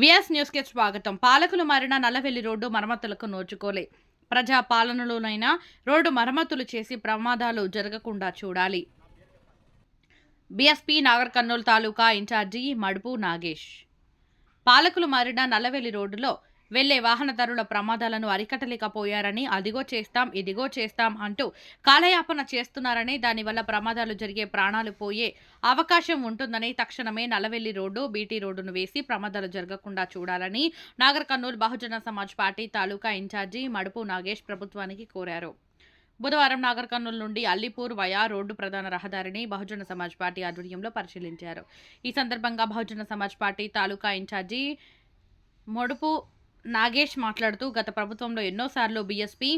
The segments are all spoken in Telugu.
విఎస్ న్యూస్కి స్వాగతం. పాలకులు మారిన నల్లవెల్లి రోడ్డు మరమ్మతులకు నోచుకోలే. ప్రజా పాలనలోనైనా రోడ్డు మరమ్మతులు చేసి ప్రమాదాలు జరగకుండా చూడాలి. బీఎస్పీ నాగర్ కర్నూలు తాలూకా ఇన్ఛార్జి మడుపు నాగేష్. పాలకులు మారిన నల్లవెల్లి రోడ్డులో వెళ్ళే వాహనదారుల ప్రమాదాలను అరికట్టలేకపోయారని అదిగో చేస్తాం ఇదిగో చేస్తాం అంటూ కాలయాపన చేస్తున్నారని దానివల్ల ప్రమాదాలు జరిగే ప్రాణాలు పోయే అవకాశం ఉంటుందని తక్షణమే నలవెల్లి రోడ్డు బీటీ రోడ్డును వేసి ప్రమాదాలు జరగకుండా చూడాలని నాగర్ కర్నూలు బహుజన సమాజ్ పార్టీ తాలూకా ఇన్ఛార్జి మడుపు నాగేష్ ప్రభుత్వానికి కోరారు. బుధవారం నాగర్ కర్నూలు నుండి అల్లిపూర్ వయా రోడ్డు ప్రధాన రహదారిని బహుజన సమాజ్ పార్టీ ఆధ్వర్యంలో పరిశీలించారు. ఈ సందర్భంగా బహుజన సమాజ్ పార్టీ తాలూకా ఇన్ఛార్జి మడుపు నాగేష్ మాట్లాడుతూ గత ప్రభుత్వంలో ఎన్నోసార్లు బీఎస్పీ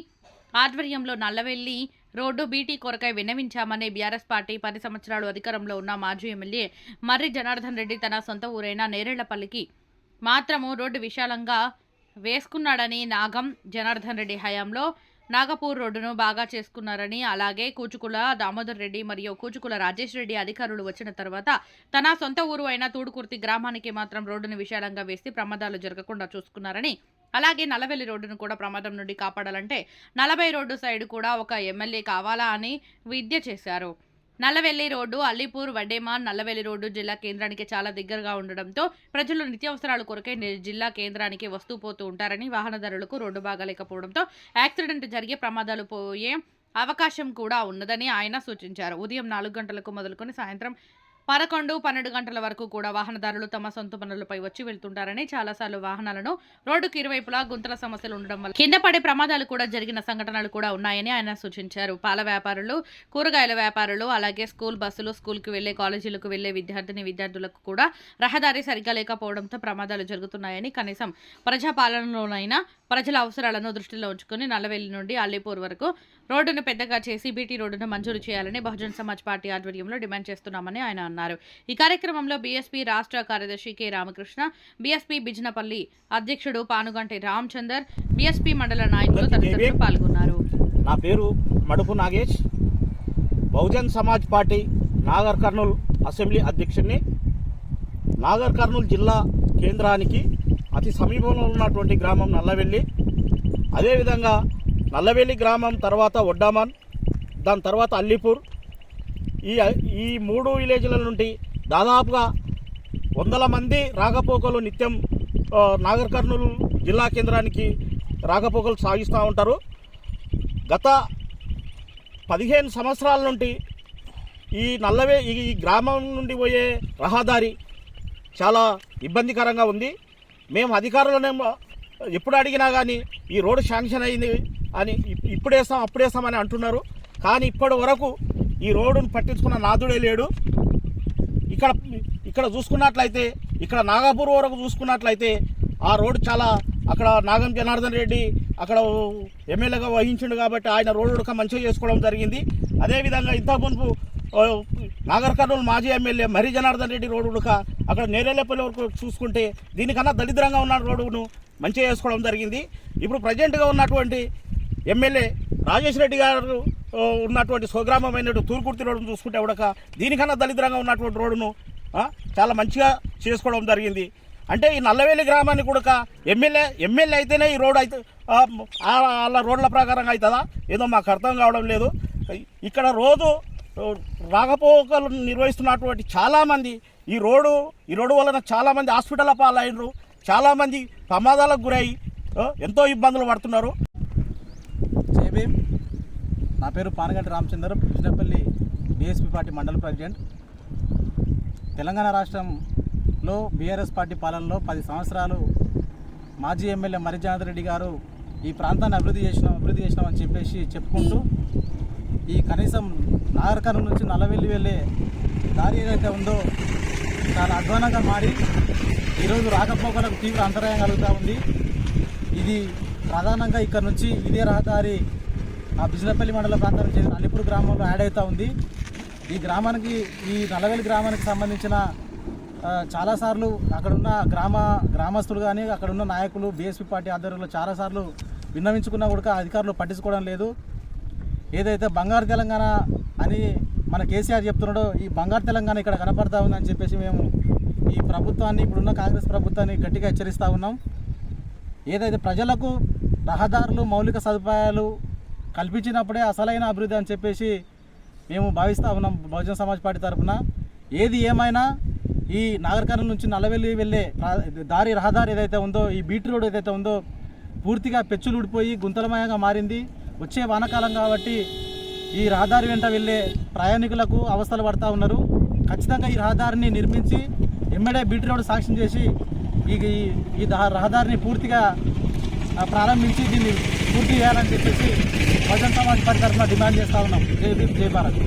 ఆధ్వర్యంలో నల్లవెల్లి రోడ్డు బీటీ కొరకై విన్నవించామని బీఆర్ఎస్ పార్టీ పది సంవత్సరాలు అధికారంలో ఉన్న మాజీ ఎమ్మెల్యే మర్రి జనార్దన్ రెడ్డి తన సొంత ఊరైన నేరేళ్ళపల్లికి మాత్రము రోడ్డు విశాలంగా వేసుకున్నాడని నాగం జనార్దన్ రెడ్డి హయాంలో నాగపూర్ రోడ్డును బాగా చేసుకున్నారని అలాగే కూచుకుల దామోదర్ రెడ్డి మరియు కూచుకుల రాజేష్ రెడ్డి అధికారులు వచ్చిన తర్వాత తన సొంత ఊరు అయిన తూడుకుర్తి గ్రామానికి మాత్రం రోడ్డును విశాలంగా వేసి ప్రమాదాలు జరగకుండా చూసుకున్నారని అలాగే నలవెల్లి రోడ్డును కూడా ప్రమాదం నుండి కాపాడాలంటే నలభై రోడ్డు సైడ్ కూడా ఒక ఎమ్మెల్యే కావాలా అని విద్య చేశారు. నల్లవెల్లి రోడ్డు అల్లిపూర్ వడ్డేమాన్ నల్లవెల్లి రోడ్డు జిల్లా కేంద్రానికి చాలా దగ్గరగా ఉండడంతో ప్రజలు నిత్యావసరాల కొరకే జిల్లా కేంద్రానికి వస్తూ పోతూ ఉంటారని వాహనదారులకు రోడ్డు బాగాలేకపోవడంతో యాక్సిడెంట్ జరిగే ప్రమాదాలు పోయే అవకాశం కూడా ఉన్నదని ఆయన సూచించారు. ఉదయం నాలుగు గంటలకు మొదలుకొని సాయంత్రం పదకొండు పన్నెండు గంటల వరకు కూడా వాహనదారులు తమ సొంత పనులపై వచ్చి వెళ్తుంటారని చాలాసార్లు వాహనాలను రోడ్డుకు ఇరువైపులా గుంతల సమస్యలు ఉండడం వల్ల కింద పడే ప్రమాదాలు కూడా జరిగిన సంఘటనలు కూడా ఉన్నాయని ఆయన సూచించారు. పాల వ్యాపారులు కూరగాయల వ్యాపారులు అలాగే స్కూల్ బస్సులు స్కూల్కి వెళ్ళే కాలేజీలకు వెళ్ళే విద్యార్థిని విద్యార్థులకు కూడా రహదారి సరిగ్గా లేకపోవడంతో ప్రమాదాలు జరుగుతున్నాయని కనీసం ప్రజాపాలనలోనైనా ప్రజల అవసరాలను దృష్టిలో ఉంచుకుని నల్లవెల్లి నుండి అల్లీపూర్ వరకు రోడ్డును పెద్దగా చేసి బీటీ రోడ్డును మంజూరు చేయాలని బహుజన్ సమాజ్ పార్టీ ఆధ్వర్యంలో డిమాండ్ చేస్తున్నామని ఆయన అన్నారు. ఈ కార్యక్రమంలో బీఎస్పీ రాష్ట్ర కార్యదర్శి కె రామకృష్ణ బీఎస్పీ బిజినపల్లి అధ్యక్షుడు పానుగంటి రామచందర్ బీఎస్పీ మండల నాయకులు తదితరులు పాల్గొన్నారు. నా పేరు మడుపు నాగేష్. బహుజన్ సమాజ్ పార్టీ నాగర్ కర్నూల్ అసెంబ్లీ అధ్యక్షుడిని. నాగర్ కర్నూల్ జిల్లా కేంద్రానికి అతి సమీపంలో ఉన్నటువంటి గ్రామం నల్లవెల్లి. అదేవిధంగా నల్లవెల్లి గ్రామం తర్వాత ఒడ్డామాన్ దాని తర్వాత అల్లిపూర్ ఈ ఈ మూడు విలేజ్ల నుండి దాదాపుగా వందల మంది రాకపోకలు నిత్యం నాగర్ కర్నూలు జిల్లా కేంద్రానికి రాకపోకలు సాగిస్తూ ఉంటారు. గత పదిహేను సంవత్సరాల నుండి ఈ నల్లవే ఈ గ్రామం నుండి పోయే రహదారి చాలా ఇబ్బందికరంగా ఉంది. మేము అధికారులనే ఎప్పుడు అడిగినా కానీ ఈ రోడ్డు శాంక్షన్ అయింది అని ఇప్- ఇప్పుడేస్తాం అప్పుడేస్తామని అంటున్నారు. కానీ ఇప్పటి వరకు ఈ రోడ్డును పట్టించుకున్న నాదుడే లేడు. ఇక్కడ ఇక్కడ చూసుకున్నట్లయితే ఇక్కడ నాగాపూర్ వరకు చూసుకున్నట్లయితే ఆ రోడ్డు చాలా అక్కడ నాగం జనార్దన్ రెడ్డి అక్కడ ఎమ్మెల్యేగా వహించిండు కాబట్టి ఆయన రోడ్డు ఉడక మంచిగా చేసుకోవడం జరిగింది. అదేవిధంగా ఇంత మునుపు ఆ, నాగర్ కర్నూలు మాజీ ఎమ్మెల్యే మర్రి జనార్దన్ రెడ్డి రోడ్డు ఉడక అక్కడ నేరేళ్ళపల్లి వరకు చూసుకుంటే దీనికన్నా దరిద్రంగా ఉన్న రోడ్డును మంచిగా చేసుకోవడం జరిగింది. ఇప్పుడు ప్రజెంట్గా ఉన్నటువంటి ఎమ్మెల్యే రాజేష్ రెడ్డి గారు ఉన్నటువంటి స్వగ్రామమైన తూర్కుర్తి రోడ్డును చూసుకుంటే ఉడక దీనికన్నా దళిద్రంగా ఉన్నటువంటి రోడ్డును చాలా మంచిగా చేసుకోవడం జరిగింది. అంటే ఈ నల్లవేలి గ్రామాన్ని కూడా ఎమ్మెల్యే ఎమ్మెల్యే అయితేనే ఈ రోడ్ అయితే వాళ్ళ రోడ్ల ప్రకారంగా అవుతుందా ఏదో మాకు అర్థం కావడం లేదు. ఇక్కడ రోజు రాకపోకలు నిర్వహిస్తున్నటువంటి చాలామంది ఈ రోడ్డు ఈ రోడ్డు వలన చాలామంది హాస్పిటల్ పాలైనరు. చాలామంది ప్రమాదాలకు గురై ఎంతో ఇబ్బందులు పడుతున్నారు. జై భీమ్. నా పేరు పానగంటి రామచందర్ కృష్ణపల్లి బీఎస్పీ పార్టీ మండల ప్రెసిడెంట్. తెలంగాణ రాష్ట్రంలో బీఆర్ఎస్ పార్టీ పాలనలో పది సంవత్సరాలు మాజీ ఎమ్మెల్యే మరిజానంద రెడ్డి గారు ఈ ప్రాంతాన్ని అభివృద్ధి చేసినాం అభివృద్ధి చేసినామని చెప్పేసి చెప్పుకుంటూ ఈ కనీసం నాగరికర్ణం నుంచి నల్లవెల్లి వెళ్ళే దారి ఏదైతే ఉందో చాలా అధ్వానంగా మారి ఈరోజు రాకపోకలకు తీవ్ర అంతరాయం కలుగుతూ ఉంది. ఇది ప్రధానంగా ఇక్కడ నుంచి ఇదే రహదారి ఆ బిజినపల్లి మండల ప్రాంతానికి చెందిన అలిపూర్ గ్రామంలో యాడ్ అవుతూ ఉంది. ఈ గ్రామానికి ఈ నల్లవెల్లి గ్రామానికి సంబంధించిన చాలాసార్లు అక్కడున్న గ్రామ గ్రామస్తులు కానీ అక్కడున్న నాయకులు బీఎస్పీ పార్టీ ఆధ్వర్యంలో చాలాసార్లు విన్నవించుకున్నా కూడా అధికారులు పట్టించుకోవడం లేదు. ఏదైతే బంగారు తెలంగాణ అని మన కేసీఆర్ చెప్తున్నాడో ఈ బంగారు తెలంగాణ ఇక్కడ కనపడతా ఉందని చెప్పేసి మేము ఈ ప్రభుత్వాన్ని ఇప్పుడున్న కాంగ్రెస్ ప్రభుత్వాన్ని గట్టిగా హెచ్చరిస్తూ ఉన్నాం. ఏదైతే ప్రజలకు రహదారులు మౌలిక సదుపాయాలు కల్పించినప్పుడే అసలైన అభివృద్ధి అని చెప్పేసి మేము భావిస్తూ ఉన్నాం బహుజన సమాజ్ పార్టీ తరఫున. ఏది ఏమైనా ఈ నాగర్ నుంచి నల్లవెల్లి వెళ్ళే దారి రహదారి ఏదైతే ఉందో ఈ బీట్ రోడ్ ఏదైతే ఉందో పూర్తిగా పెచ్చులు ఊడిపోయి గుంతలమయంగా మారింది. వచ్చే వానకాలం కాబట్టి ఈ రహదారి వెంట వెళ్ళే ప్రయాణికులకు అవస్థలు పడతా ఉన్నారు. ఖచ్చితంగా ఈ రహదారిని నిర్మించి ఎమ్మెడే బీట్ రోడ్ సాక్ష్యం చేసి ఈ ఈ- రహదారిని పూర్తిగా ప్రారంభించి దీన్ని పూర్తి చేయాలని చెప్పేసి బహుజన్ సమాజ్ పార్టీ డిమాండ్ చేస్తా ఉన్నాం. జై భీమ్ జై భారత్.